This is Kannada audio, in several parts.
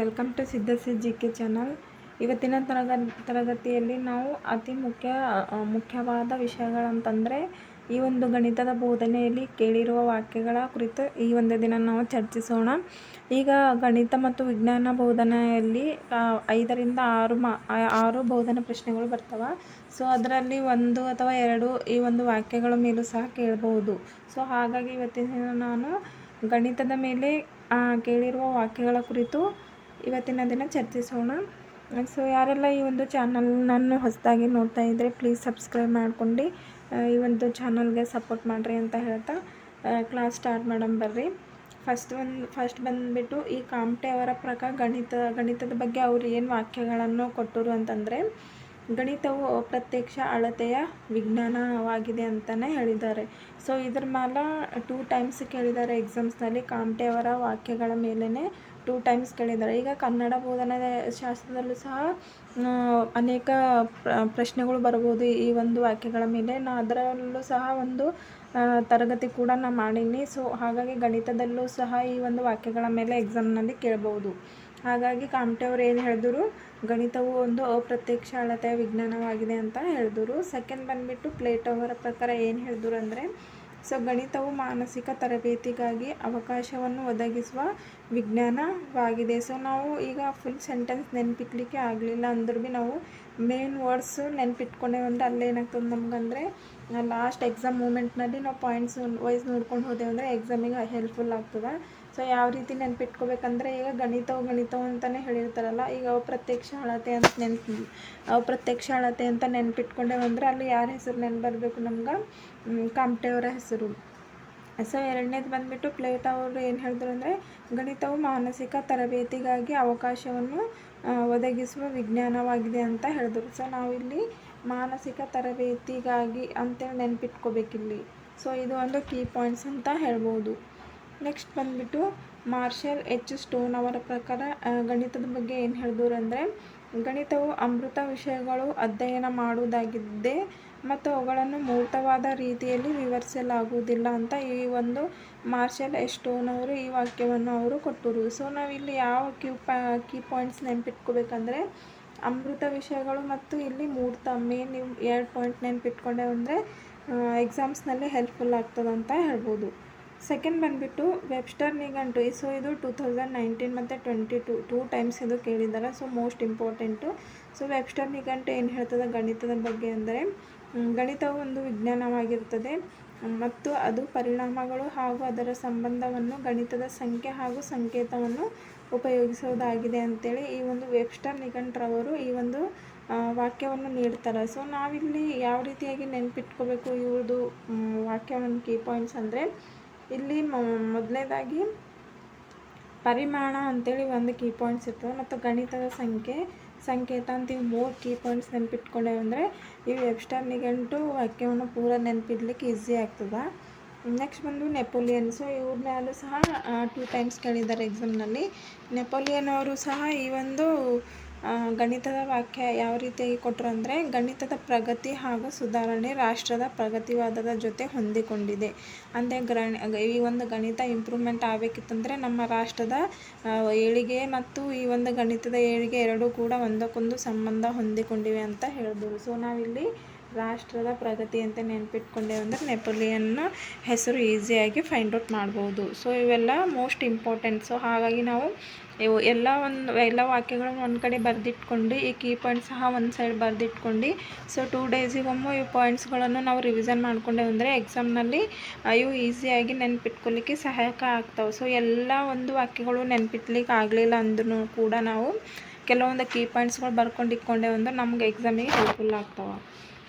Welcome to Siddhasi G K channel. ಇವತ್ತಿನ ತರಗ, ತರಗತಿಯಲ್ಲಿ ನಾವು ಅತಿ ಮುಖ್ಯ ಮುಖ್ಯವಾದ ವಿಷಯಗಳಂತಂದರೆ ಈ ಒಂದು ಗಣಿತದ ಬೋಧನೆಯಲ್ಲಿ ಕೇಳಿರುವ ವಾಕ್ಯಗಳ ಕುರಿತು ಈ ಒಂದು ದಿನ ನಾವು ಚರ್ಚಿಸೋಣ. ಈಗ ಗಣಿತ ಮತ್ತು ವಿಜ್ಞಾನ ಬೋಧನೆಯಲ್ಲಿ ಐದರಿಂದ ಆರು ಮಾ ಆರು ಬೋಧನಾ ಪ್ರಶ್ನೆಗಳು ಬರ್ತವೆ. ಸೊ, ಅದರಲ್ಲಿ ಒಂದು ಅಥವಾ ಎರಡು ಈ ಒಂದು ವಾಕ್ಯಗಳ ಮೇಲೂ ಸಹ ಕೇಳಬಹುದು ಸೊ, ಹಾಗಾಗಿ ಇವತ್ತಿನ ನಾನು ಗಣಿತದ ಮೇಲೆ ಕೇಳಿರುವ ವಾಕ್ಯಗಳ ಕುರಿತು ಇವತ್ತಿನ ದಿನ ಚರ್ಚಿಸೋಣ. ಸೊ ಯಾರೆಲ್ಲ ಈ ಒಂದು ಚಾನಲ್ನನ್ನು ಹೊಸದಾಗಿ ನೋಡ್ತಾ ಇದ್ದರೆ ಪ್ಲೀಸ್ ಸಬ್ಸ್ಕ್ರೈಬ್ ಮಾಡ್ಕೊಂಡು ಈ ಒಂದು ಚಾನಲ್ಗೆ ಸಪೋರ್ಟ್ ಮಾಡಿರಿ ಅಂತ ಹೇಳ್ತಾ ಕ್ಲಾಸ್ ಸ್ಟಾರ್ಟ್ ಮಾಡೋಣ ಬರ್ರಿ. ಫಸ್ಟ್ ಒಂದು ಫಸ್ಟ್ ಬಂದುಬಿಟ್ಟು ಈ ಕಾಮ್ಟೆ ಅವರ ಪ್ರಕಾರ ಗಣಿತ, ಗಣಿತದ ಬಗ್ಗೆ ಅವರು ಏನು ವಾಕ್ಯಗಳನ್ನು ಕೊಟ್ಟರು ಅಂತಂದರೆ, ಗಣಿತವು ಅಪ್ರತ್ಯಕ್ಷ ಅಳತೆಯ ವಿಜ್ಞಾನವಾಗಿದೆ ಅಂತಲೇ ಹೇಳಿದ್ದಾರೆ. ಸೊ ಇದ್ರ ಮೇಲೆ ಟೂ ಟೈಮ್ಸ್ ಕೇಳಿದ್ದಾರೆ ಎಕ್ಸಾಮ್ಸ್ನಲ್ಲಿ ಕಾಮ್ಟೆ ಅವರ ವಾಕ್ಯಗಳ ಮೇಲೇ ಟೂ ಟೈಮ್ಸ್ ಕೇಳಿದ್ದಾರೆ. ಈಗ ಕನ್ನಡ ಬೋಧನಾ ಶಾಸ್ತ್ರದಲ್ಲೂ ಸಹ ಅನೇಕ ಪ್ರ- ಪ್ರಶ್ನೆಗಳು ಬರ್ಬೋದು ಈ ಒಂದು ವಾಕ್ಯಗಳ ಮೇಲೆ. ನಾ ಅದರಲ್ಲೂ ಸಹ ಒಂದು ತರಗತಿ ಕೂಡ ನಾನು ಮಾಡೀನಿ. ಸೊ ಹಾಗಾಗಿ ಗಣಿತದಲ್ಲೂ ಸಹ ಈ ಒಂದು ವಾಕ್ಯಗಳ ಮೇಲೆ ಎಕ್ಸಾಮ್ನಲ್ಲಿ ಕೇಳಬಹುದು ಹಾಗಾಗಿ ಕಾಮ್ಟೆ ಅವರು ಏನು ಹೇಳಿದ್ರು? ಗಣಿತವು ಒಂದು ಅಪ್ರತ್ಯಕ್ಷ ಅಳತೆಯ ವಿಜ್ಞಾನವಾಗಿದೆ ಅಂತ ಹೇಳಿದ್ರು. ಸೆಕೆಂಡ್ ಬಂದುಬಿಟ್ಟು ಪ್ಲೇಟ್ ಅವರ ಪ್ರಕಾರ ಏನು ಹೇಳಿದ್ರು ಅಂದರೆ ಸೊ ಗಣಿತವು ಮಾನಸಿಕ ತರಬೇತಿಗಾಗಿ ಅವಕಾಶವನ್ನು ಒದಗಿಸುವ ವಿಜ್ಞಾನವಾಗಿದೆ. ಸೊ ನಾವು ಈಗ ಫುಲ್ ಸೆಂಟೆನ್ಸ್ ನೆನಪಿಟ್ಲಿಕ್ಕೆ ಆಗಲಿಲ್ಲ ಅಂದ್ರೂ ಭೀ ನಾವು ಮೇನ್ ವರ್ಡ್ಸು ಏನಾಗ್ತದೆ ಅಲ್ಲೇನಾಗ್ತದೆ ನಮಗಂದರೆ ಲಾಸ್ಟ್ ಎಕ್ಸಾಮ್ ಮೂಮೆಂಟ್ನಲ್ಲಿ ನಾವು ಪಾಯಿಂಟ್ಸ್ ವೈಸ್ ನೋಡ್ಕೊಂಡು ಹೋದೆವು ಅಂದರೆ ಎಕ್ಸಾಮಿಗೆ ಹೆಲ್ಪ್ಫುಲ್ ಆಗ್ತದೆ. ಸೊ ಯಾವ ರೀತಿ ನೆನಪಿಟ್ಕೋಬೇಕಂದ್ರೆ ಈಗ ಗಣಿತವು ಗಣಿತವು ಅಂತಲೇ ಹೇಳಿರ್ತಾರಲ್ಲ, ಈಗ ಅಪ್ರತ್ಯಕ್ಷ ಅಳತೆ ಅಂತ ನೆನ್ಪು ಅಪ್ರತ್ಯಕ್ಷ ಅಳತೆ ಅಂತ ನೆನ್ಪಿಟ್ಕೊಂಡೇವಂದ್ರೆ ಅಲ್ಲಿ ಯಾರ ಹೆಸರು ನೆನ್ಪು ಬರಬೇಕು ನಮ್ಗೆ ಕಾಮ್ಟೆಯವರ ಹೆಸರು. ಸೊ ಎರಡನೇದು ಬಂದುಬಿಟ್ಟು ಪ್ಲೇಟ್ ಅವರು ಏನು ಹೇಳಿದ್ರು ಅಂದರೆ, ಗಣಿತವು ಮಾನಸಿಕ ತರಬೇತಿಗಾಗಿ ಅವಕಾಶವನ್ನು ಒದಗಿಸುವ ವಿಜ್ಞಾನವಾಗಿದೆ ಅಂತ ಹೇಳಿದ್ರು. ಸೊ ನಾವಿಲ್ಲಿ ಮಾನಸಿಕ ತರಬೇತಿಗಾಗಿ ಅಂತೇಳಿ ನೆನ್ಪಿಟ್ಕೋಬೇಕಿಲ್ಲಿ. ಸೊ ಇದು ಒಂದು ಕೀ ಪಾಯಿಂಟ್ಸ್ ಅಂತ ಹೇಳ್ಬೋದು. ನೆಕ್ಸ್ಟ್ ಬಂದುಬಿಟ್ಟು ಮಾರ್ಷಲ್ ಎಚ್ ಸ್ಟೋನ್ ಅವರ ಪ್ರಕಾರ ಗಣಿತದ ಬಗ್ಗೆ ಏನು ಹೇಳಿದ್ರು ಅಂದರೆ, ಗಣಿತವು ಅಮೃತ ವಿಷಯಗಳು ಅಧ್ಯಯನ ಮಾಡುವುದಾಗಿದೆ ಮತ್ತು ಅವುಗಳನ್ನು ಮೂರ್ತವಾದ ರೀತಿಯಲ್ಲಿ ವಿವರಿಸಲಾಗುವುದಿಲ್ಲ ಅಂತ ಈ ಒಂದು ಮಾರ್ಷಲ್ ಎಸ್ಟೋನ್ ಸ್ಟೋನ್ ಅವರು ಈ ವಾಕ್ಯವನ್ನು ಅವರು ಕೊಟ್ಟರು. ಸೊ ನಾವಿಲ್ಲಿ ಯಾವ ಕ್ಯೂ ಕೀ ಪಾಯಿಂಟ್ಸ್ ನೆನಪಿಟ್ಕೋಬೇಕಂದ್ರೆ, ಅಮೃತ ವಿಷಯಗಳು ಮತ್ತು ಇಲ್ಲಿ ಮೂರ್ತ ಮೇನ್ ಎರಡು ಪಾಯಿಂಟ್ ನೆನಪಿಟ್ಕೊಂಡೆ ಅಂದರೆ ಎಕ್ಸಾಮ್ಸ್ನಲ್ಲಿ ಹೆಲ್ಪ್ಫುಲ್ ಆಗ್ತದಂತ ಹೇಳ್ಬೋದು. ಸೆಕೆಂಡ್ ಬಂದುಬಿಟ್ಟು ವೆಬ್ಸ್ಟರ್ ನಿಘಂಟು ಸೊ ಇದು ಟೂ ತೌಸಂಡ್ ನೈನ್ಟೀನ್ ಮತ್ತು ಟ್ವೆಂಟಿ ಟು ಟೂ ಟೈಮ್ಸ್ ಇದು ಕೇಳಿದ್ದಾರೆ so most important so Webster ನಿಘಂಟು ಏನು ಹೇಳ್ತದೆ ಗಣಿತದ ಬಗ್ಗೆ ಅಂದರೆ ಗಣಿತವು ಒಂದು ವಿಜ್ಞಾನವಾಗಿರ್ತದೆ ಮತ್ತು ಅದು ಪರಿಣಾಮಗಳು ಹಾಗೂ ಅದರ ಸಂಬಂಧವನ್ನು, ಗಣಿತದ ಸಂಖ್ಯೆ ಹಾಗೂ ಸಂಕೇತವನ್ನು ಉಪಯೋಗಿಸುವುದಾಗಿದೆ ಅಂತೇಳಿ ಈ ಒಂದು ವೆಬ್ಸ್ಟರ್ ನಿಘಂಟ್ರವರು ಈ ಒಂದು ವಾಕ್ಯವನ್ನು ನೀಡ್ತಾರೆ. ಸೊ ನಾವಿಲ್ಲಿ ಯಾವ ರೀತಿಯಾಗಿ ನೆನಪಿಟ್ಕೋಬೇಕು ಇವ್ರದ್ದು ವಾಕ್ಯವನ್ನು ಕೀ ಪಾಯಿಂಟ್ಸ್ ಅಂದರೆ ಇಲ್ಲಿ ಮೊದಲನೇದಾಗಿ ಪರಿಮಾಣ ಅಂತೇಳಿ ಒಂದು ಕೀ ಪಾಯಿಂಟ್ಸ್ ಇರ್ತದೆ ಮತ್ತು ಗಣಿತದ ಸಂಖ್ಯೆ, ಸಂಕೇತ ಅಂತ ಮೂರು ಕೀ ಪಾಯಿಂಟ್ಸ್ ನೆನಪಿಟ್ಕೊಂಡೇವೆ ಅಂದರೆ ಇವು ಎಕ್ಸ್ಟರ್ ನಿಗಂಟು ವಾಕ್ಯವನ್ನು ಪೂರ ನೆನಪಿಡ್ಲಿಕ್ಕೆ ಈಸಿ ಆಗ್ತದೆ. ನೆಕ್ಸ್ಟ್ ಬಂದು ನೆಪೋಲಿಯನ್ ಸೊ ಇವ್ರ ಮೇಲೂ ಸಹ ಟೂ ಟೈಮ್ಸ್ ಕೇಳಿದ್ದಾರೆ ಎಕ್ಸಾಮ್ನಲ್ಲಿ ನೆಪೋಲಿಯನ್ ಅವರು ಸಹ ಈ ಒಂದು ಗಣಿತದ ವಾಕ್ಯ ಯಾವ ರೀತಿಯಾಗಿ ಕೊಟ್ಟರು ಅಂದರೆ ಗಣಿತದ ಪ್ರಗತಿ ಹಾಗೂ ಸುಧಾರಣೆ ರಾಷ್ಟ್ರದ ಪ್ರಗತಿವಾದದ ಜೊತೆ ಹೊಂದಿಕೊಂಡಿದೆ. ಅಂದರೆ ಗ್ರ ಈ ಒಂದು ಗಣಿತ ಇಂಪ್ರೂವ್ಮೆಂಟ್ ಆಗಬೇಕಿತ್ತಂದರೆ ನಮ್ಮ ರಾಷ್ಟ್ರದ ಏಳಿಗೆ ಮತ್ತು ಈ ಒಂದು ಗಣಿತದ ಏಳಿಗೆ ಎರಡೂ ಕೂಡ ಒಂದಕ್ಕೊಂದು ಸಂಬಂಧ ಹೊಂದಿಕೊಂಡಿವೆ ಅಂತ ಹೇಳ್ಬೋದು. ಸೊ ನಾವಿಲ್ಲಿ ರಾಷ್ಟ್ರದ ಪ್ರಗತಿ ಅಂತ ನೆನಪಿಟ್ಕೊಂಡೇವೆ ಅಂದರೆ ನೆಪೋಲಿಯನ್ನ ಹೆಸರು ಈಸಿಯಾಗಿ ಫೈಂಡ್ ಔಟ್ ಮಾಡ್ಬೋದು. ಸೊ ಇವೆಲ್ಲ ಮೋಸ್ಟ್ ಇಂಪಾರ್ಟೆಂಟ್ ಸೊ ಹಾಗಾಗಿ ನಾವು ಇವು ಎಲ್ಲ ಒಂದು, ಎಲ್ಲ ವಾಕ್ಯಗಳನ್ನು ಒಂದು ಕಡೆ ಬರೆದಿಟ್ಕೊಂಡು, ಈ ಕೀ ಪಾಯಿಂಟ್ ಸಹ ಒಂದು ಸೈಡ್ ಬರೆದಿಟ್ಕೊಂಡು ಸೊ ಟೂ ಡೇಸಿಗೊಮ್ಮೆ ಈ ಪಾಯಿಂಟ್ಸ್ಗಳನ್ನು ನಾವು ರಿವಿಸನ್ ಮಾಡ್ಕೊಂಡೇವು ಅಂದರೆ ಎಕ್ಸಾಮ್ನಲ್ಲಿ ಇವು ಈಸಿಯಾಗಿ ನೆನಪಿಟ್ಕೊಲಿಕ್ಕೆ ಸಹಾಯಕ ಆಗ್ತಾವೆ. ಸೊ ಎಲ್ಲ ಒಂದು ವಾಕ್ಯಗಳು ನೆನಪಿಟ್ಲಿಕ್ಕೆ ಆಗಲಿಲ್ಲ ಅಂದ್ರೂ ಕೂಡ ನಾವು ಕೆಲವೊಂದು ಕೀ ಪಾಯಿಂಟ್ಸ್ಗಳು ಬರ್ಕೊಂಡು ಇಟ್ಕೊಂಡೆವು ಅಂದ್ರೆ ನಮ್ಗೆ ಎಕ್ಸಾಮಿಗೆ ಹೆಲ್ಪ್ಫುಲ್ ಆಗ್ತಾವೆ.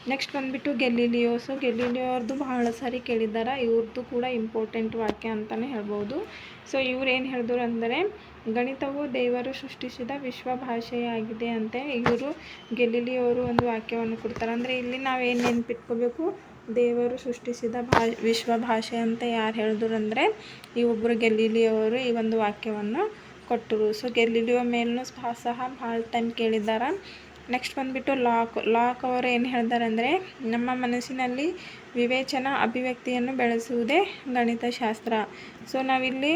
ನೆಕ್ಸ್ಟ್ ಬಂದುಬಿಟ್ಟು ಗೆಲ್ಲಿಲಿಯೋ ಸೊ ಗೆಲ್ಲಿಲಿಯೋ ಅವ್ರದ್ದು ಬಹಳ ಸಾರಿ ಕೇಳಿದ್ದಾರೆ? ಇವ್ರದ್ದು ಕೂಡ ಇಂಪಾರ್ಟೆಂಟ್ ವಾಕ್ಯ ಅಂತಲೇ ಹೇಳ್ಬೋದು. ಸೊ ಇವ್ರು ಏನು ಹೇಳಿದ್ರು ಅಂದರೆ, ಗಣಿತವು ದೇವರು ಸೃಷ್ಟಿಸಿದ ವಿಶ್ವ ಭಾಷೆಯಾಗಿದೆ ಅಂತ. ಇವರು ಗೆಲ್ಲಿಲಿಯವರು ಒಂದು ವಾಕ್ಯವನ್ನು ಕೊಡ್ತಾರೆ. ಅಂದರೆ ಇಲ್ಲಿ ನಾವೇನು ನೆನ್ಪಿಟ್ಕೋಬೇಕು? ದೇವರು ಸೃಷ್ಟಿಸಿದ ಭಾ ವಿಶ್ವ ಭಾಷೆ ಅಂತ ಯಾರು ಹೇಳಿದ್ರು ಅಂದರೆ, ಈ ಒಬ್ಬರು ಗೆಲ್ಲಿಲಿಯವರು ಈ ಒಂದು ವಾಕ್ಯವನ್ನು ಕೊಟ್ಟರು. ಸೊ ಗೆಲ್ಲಿಲಿಯೋ ಮೇಲೂ ಸಹ ಸಹ ಭಾಳ ಟೈಮ್ ಕೇಳಿದ್ದಾರೆ? ನೆಕ್ಸ್ಟ್ ಬಂದುಬಿಟ್ಟು ಲಾಕ್ ಲಾಕ್ ಅವರು ಏನು ಹೇಳ್ತಾರೆ ಅಂದರೆ ನಮ್ಮ ಮನಸ್ಸಿನಲ್ಲಿ ವಿವೇಚನಾ, ಅಭಿವ್ಯಕ್ತಿಯನ್ನು ಬೆಳೆಸುವುದೇ ಗಣಿತಶಾಸ್ತ್ರ ಸೊ ನಾವಿಲ್ಲಿ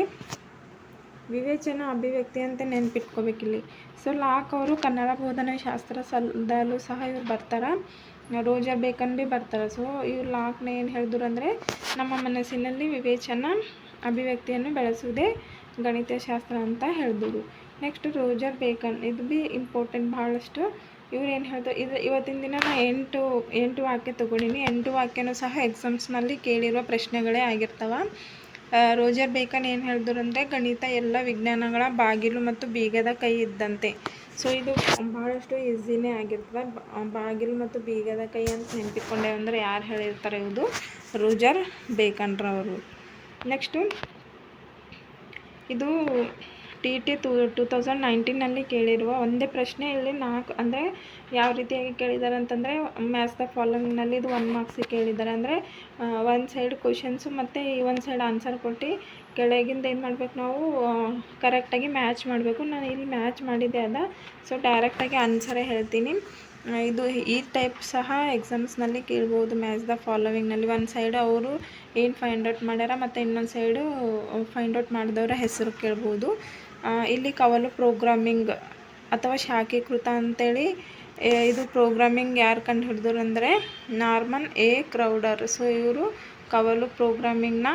ವಿವೇಚನ, ಅಭಿವ್ಯಕ್ತಿ ಅಂತ ನೆನ್ಪಿಟ್ಕೋಬೇಕಿಲ್ಲಿ. ಸೊ ಲಾಕ್ ಅವರು ಕನ್ನಡ ಬೋಧನಾ ಶಾಸ್ತ್ರ ಸಲ್ದಲ್ಲೂ ಸಹ ಇವ್ರು ಬರ್ತಾರೆ. ರೋಜರ್ ಬೇಕನ್ ಭೀ ಬರ್ತಾರೆ. ಸೊ ಇವ್ರು ಲಾಕ್ನ ಏನು ಹೇಳಿದ್ರು ಅಂದರೆ ನಮ್ಮ ಮನಸ್ಸಿನಲ್ಲಿ ವಿವೇಚನ, ಅಭಿವ್ಯಕ್ತಿಯನ್ನು ಬೆಳೆಸುವುದೇ ಗಣಿತಶಾಸ್ತ್ರ ಅಂತ ಹೇಳಿದ್ರು ನೆಕ್ಸ್ಟ್ ರೋಜರ್ ಬೇಕನ್, ಇದು ಭೀ ಇಂಪಾರ್ಟೆಂಟ್ ಭಾಳಷ್ಟು ಇವ್ರು ಏನು ಹೇಳ್ತಾರೆ ಇದು ಇವತ್ತಿನ ದಿನ ನಾನು ಎಂಟು ಎಂಟು ವಾಕ್ಯ ತೊಗೊಂಡೀನಿ. ಎಂಟು ವಾಕ್ಯನೂ ಸಹ ಎಕ್ಸಾಮ್ಸ್ನಲ್ಲಿ ಕೇಳಿರುವ ಪ್ರಶ್ನೆಗಳೇ ಆಗಿರ್ತವೆ. ರೋಜರ್ ಬೇಕನ್ ಏನು ಹೇಳಿದ್ರು ಅಂದರೆ ಗಣಿತ ಎಲ್ಲ ವಿಜ್ಞಾನಗಳ ಬಾಗಿಲು ಮತ್ತು ಬೀಗದ ಕೈ ಇದ್ದಂತೆ. ಸೊ ಇದು ಭಾಳಷ್ಟು ಈಸಿನೇ ಆಗಿರ್ತದೆ. ಬಾಗಿಲು ಮತ್ತು ಬೀಗದ ಕೈ ಅಂತ ನೆನಪಿಕೊಂಡೆ ಅಂದರೆ ಯಾರು ಹೇಳಿರ್ತಾರೆ ಇದು ರೋಜರ್ ಬೇಕನ್ರವರು. ನೆಕ್ಸ್ಟು ಇದು T T to two thousand ನೈನ್ಟೀನಲ್ಲಿ ಕೇಳಿರುವ ಒಂದೇ ಪ್ರಶ್ನೆ ಇಲ್ಲಿ ನಾಲ್ಕು, ಅಂದರೆ ಯಾವ ರೀತಿಯಾಗಿ ಕೇಳಿದ್ದಾರೆ ಅಂತಂದರೆ ಮ್ಯಾಥ್ಸ್ ದ ಫಾಲೋವಿಂಗ್ನಲ್ಲಿ ಇದು ಒನ್ ಮಾರ್ಕ್ಸಿಗೆ ಕೇಳಿದ್ದಾರೆ. ಅಂದರೆ ಒಂದು ಸೈಡ್ ಕ್ವಶನ್ಸು ಮತ್ತು ಈ ಒಂದು ಸೈಡ್ ಆನ್ಸರ್ ಕೊಟ್ಟು ಕೆಳಗಿಂದ ಏನು ಮಾಡ್ಬೇಕು ನಾವು ಕರೆಕ್ಟಾಗಿ ಮ್ಯಾಚ್ ಮಾಡಬೇಕು. ನಾನು ಇಲ್ಲಿ ಮ್ಯಾಚ್ ಮಾಡಿದ್ದೆ ಅದ ಸೊ ಡೈರೆಕ್ಟಾಗಿ ಆನ್ಸರೇ ಹೇಳ್ತೀನಿ. ಇದು ಈ ಟೈಪ್ ಸಹ ಎಕ್ಸಾಮ್ಸ್ನಲ್ಲಿ ಕೇಳ್ಬೋದು ಮ್ಯಾಚ್ ದ ಫಾಲೋವಿಂಗ್ನಲ್ಲಿ ಒಂದು ಸೈಡ್ ಅವರು ಏನು ಫೈಂಡ್ ಔಟ್ ಮಾಡ್ಯಾರ, ಮತ್ತು ಇನ್ನೊಂದು ಸೈಡು ಫೈಂಡ್ ಔಟ್ ಮಾಡಿದವರ ಹೆಸರು ಕೇಳ್ಬೋದು. ಇಲ್ಲಿ ಕವಲು ಪ್ರೋಗ್ರಾಮಿಂಗ್ ಅಥವಾ ಶಾಖೀಕೃತ ಅಂತೇಳಿ ಇದು ಪ್ರೋಗ್ರಾಮಿಂಗ್ ಯಾರು ಕಂಡು ಹಿಡಿದ್ರು ಅಂದರೆ ನಾರ್ಮನ್ ಎ ಕ್ರೌಡರ್. ಸೊ ಇವರು ಕವಲು ಪ್ರೋಗ್ರಾಮಿಂಗ್ನ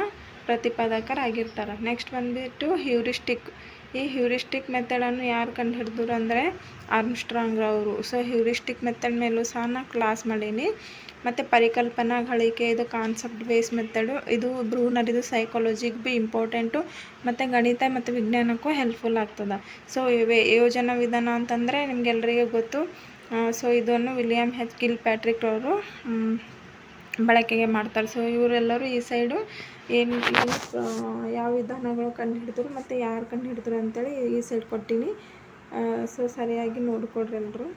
ಪ್ರತಿಪಾದಕರಾಗಿರ್ತಾರೆ. ನೆಕ್ಸ್ಟ್ ಬಂದುಬಿಟ್ಟು ಹ್ಯೂರಿಸ್ಟಿಕ್. ಈ ಹ್ಯೂರಿಸ್ಟಿಕ್ ಮೆಥಡನ್ನು ಯಾರು ಕಂಡು ಹಿಡಿದ್ರು ಅಂದರೆ ಆರ್ಮ್ಸ್ಟ್ರಾಂಗ್ ಅವರು ಸೊ, ಹ್ಯೂರಿಸ್ಟಿಕ್ ಮೆಥಡ್ ಮೇಲೂ ಸಹ ನಾನು ಕ್ಲಾಸ್ ಮಾಡೀನಿ. ಮತ್ತು ಪರಿಕಲ್ಪನಾಗಳಿಕೆ ಇದು ಕಾನ್ಸೆಪ್ಟ್ ಬೇಸ್ ಮೆಥಡು, ಇದು ಬ್ರೂನರ್ ಸೈಕಾಲಜಿಗೆ ಭೀ ಇಂಪಾರ್ಟೆಂಟು, ಮತ್ತು ಗಣಿತ ಮತ್ತು ವಿಜ್ಞಾನಕ್ಕೂ ಹೆಲ್ಪ್ಫುಲ್ ಆಗ್ತದೆ. ಸೊ ಯೋಜನಾ ವಿಧಾನ ಅಂತಂದರೆ ನಿಮಗೆಲ್ಲರಿಗೂ ಗೊತ್ತು. ಸೊ, ಇದನ್ನು ವಿಲಿಯಮ್ ಹೆಚ್ ಗಿಲ್ ಪ್ಯಾಟ್ರಿಕ್ ಅವರು ಬಳಕೆಗೆ ಮಾಡ್ತಾರೆ. ಸೊ ಇವರೆಲ್ಲರೂ ಈ ಸೈಡು ಏನು ಯಾವ ವಿಧಾನಗಳು ಕಂಡು ಕಂಡುಹಿಡಿದ್ರು ಮತ್ತು ಯಾರು ಕಂಡು ಕಂಡುಹಿಡಿದ್ರು ಅಂತೇಳಿ ಈ ಸೈಡ್ ಕೊಟ್ಟೀನಿ. ಸೊ ಸರಿಯಾಗಿ ನೋಡಿಕೊಡ್ರಿ ಎಲ್ಲರೂ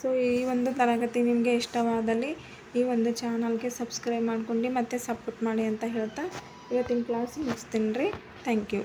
ಸೊ ಈ ಒಂದು ತರಗತಿ ನಿಮಗೆ ಇಷ್ಟವಾದಲ್ಲಿ ಈ ಒಂದು ಚಾನಲ್ಗೆ ಸಬ್ಸ್ಕ್ರೈಬ್ ಮಾಡ್ಕೊಂಡು ಮತ್ತು ಸಪೋರ್ಟ್ ಮಾಡಿ ಅಂತ ಹೇಳ್ತಾ ಇವತ್ತಿನ ಕ್ಲಾಸ್ ಮುಗಿಸ್ತೀನಿ ರೀ. Thank you